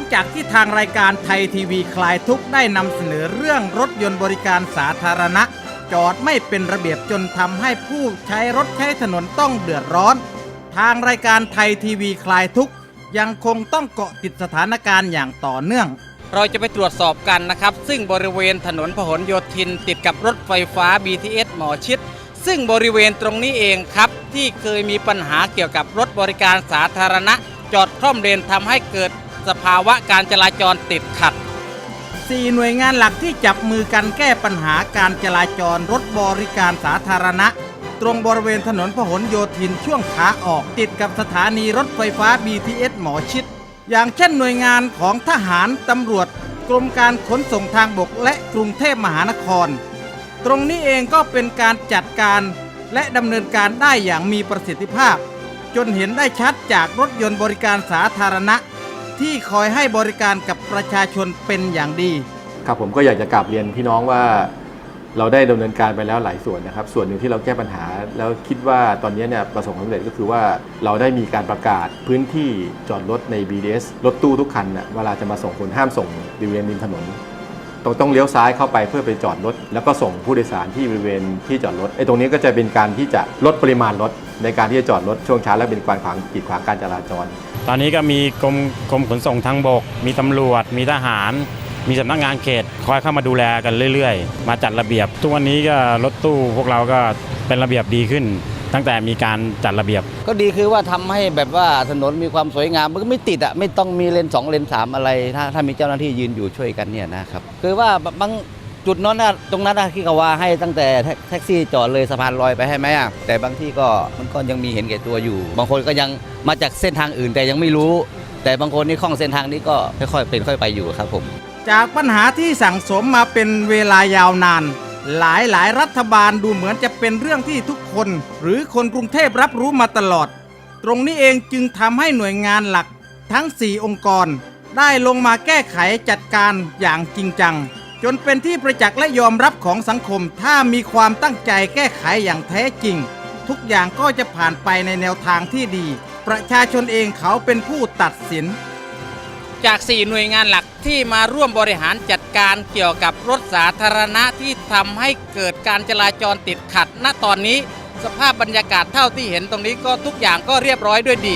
หลังจากที่ทางรายการไทยทีวีคลายทุกได้นำเสนอเรื่องรถยนต์บริการสาธารณะ จอดไม่เป็นระเบียบจนทำให้ผู้ใช้รถใช้ถนนต้องเดือดร้อน ทางรายการไทยทีวีคลายทุกยังคงต้องเกาะติดสถานการณ์อย่างต่อเนื่อง เราจะไปตรวจสอบกันนะครับ ซึ่งบริเวณถนนพหลโยธิน ติดกับรถไฟฟ้า BTS หมอชิด ซึ่งบริเวณตรงนี้เองครับ ที่เคยมีปัญหาเกี่ยวกับรถบริการสาธารณะ จอดคล่อมเลนทำให้เกิด สภาวะการจราจรติดขัดสี่หน่วยงานหลักที่จับมือกันแก้ปัญหาการจราจรรถบริการสาธารณะ ตรงบริเวณถนนพหลโยธินช่วงขาออกติดกับสถานีรถไฟฟ้า BTS หมอชิด อย่างเช่นหน่วยงานของทหารตำรวจ กรมการขนส่งทางบกและกรุงเทพมหานคร ตรงนี้เองก็เป็นการจัดการและดำเนินการได้อย่างมีประสิทธิภาพ จนเห็นได้ชัดจากรถยนต์บริการสาธารณะ ที่คอยให้บริการกับประชาชนเป็นอย่างดี ครับผมก็อยากจะกลับเรียนพี่น้องว่าเราได้ดำเนินการไปแล้วหลายส่วนนะครับ ส่วนหนึ่งที่เราแก้ปัญหา แล้วคิดว่าตอนนี้เนี่ยประสบความสำเร็จก็คือว่าเราได้มีการประกาศพื้นที่จอดรถใน BDS รถตู้ทุกคันน่ะเวลาจะมาส่งคนห้ามส่งบริเวณริมถนน ต้องต้องเลี้ยวซ้ายเข้าไปเพื่อไปจอดรถ แล้วก็ส่งผู้โดยสารที่บริเวณที่จอดรถไอ้ตรงนี้ก็จะเป็นการที่จะลดปริมาณรถในการที่จะจอดรถช่วงเช้าและเป็นการขวางกีดขวางการจราจร ตอนนี้ก็มีกรมกรมขนส่งทางบก มีตำรวจ มีทหาร มีสำนักงานเขตคอยเข้ามาดูแลกันเรื่อย ๆ มาจัดระเบียบ ทุกวันนี้ก็รถตู้พวกเราก็เป็นระเบียบดีขึ้น ตั้งแต่มีการจัดระเบียบ ก็ดีคือว่าทำให้แบบว่าถนนมีความสวยงามมันก็ไม่ติดอะไม่ต้องมีเลนสองเลนสามอะไร ถ้าถ้ามีเจ้าหน้าที่ยืนอยู่ช่วยกันเนี่ยนะครับคือว่าบางจุดนั้นนะตรงนั้นนะที่เขาว่าให้ตั้งแต่แท็กแท็กซี่จอดเลยสะพานลอยไปให้ไหมอะแต่บางที่ก็มันก็ยังมีเห็นแก่ตัวอยู่ บางคนก็ยังมาจากเส้นทางอื่นแต่ยังไม่รู้ แต่บางคนนี่คล่องเส้นทางนี้ก็ค่อยๆเป็นค่อยไปอยู่ครับผม จากปัญหาที่สั่งสมมาเป็นเวลายาวนาน หลายหลายรัฐบาลดูเหมือนจะเป็นเรื่องที่ทุกคน หรือคนกรุงเทพรับรู้มาตลอด ตรงนี้เองจึงทำให้หน่วยงานหลัก ทั้ง 4 องค์กร ได้ลงมาแก้ไขจัดการอย่างจริงจัง จนเป็นที่ประจักษ์และยอมรับของสังคม ถ้ามีความตั้งใจแก้ไขอย่างแท้จริง ทุกอย่างก็จะผ่านไปในแนวทางที่ดี ประชาชนเองเขาเป็นผู้ตัดสินจาก 4 หน่วยงานหลักที่มาร่วมบริหารจัด การเกี่ยวกับรถสาธารณะที่ทำให้เกิดการจราจรติดขัด ณตอนนี้สภาพบรรยากาศเท่าที่เห็นตรงนี้ก็ทุกอย่างก็เรียบร้อยด้วยดี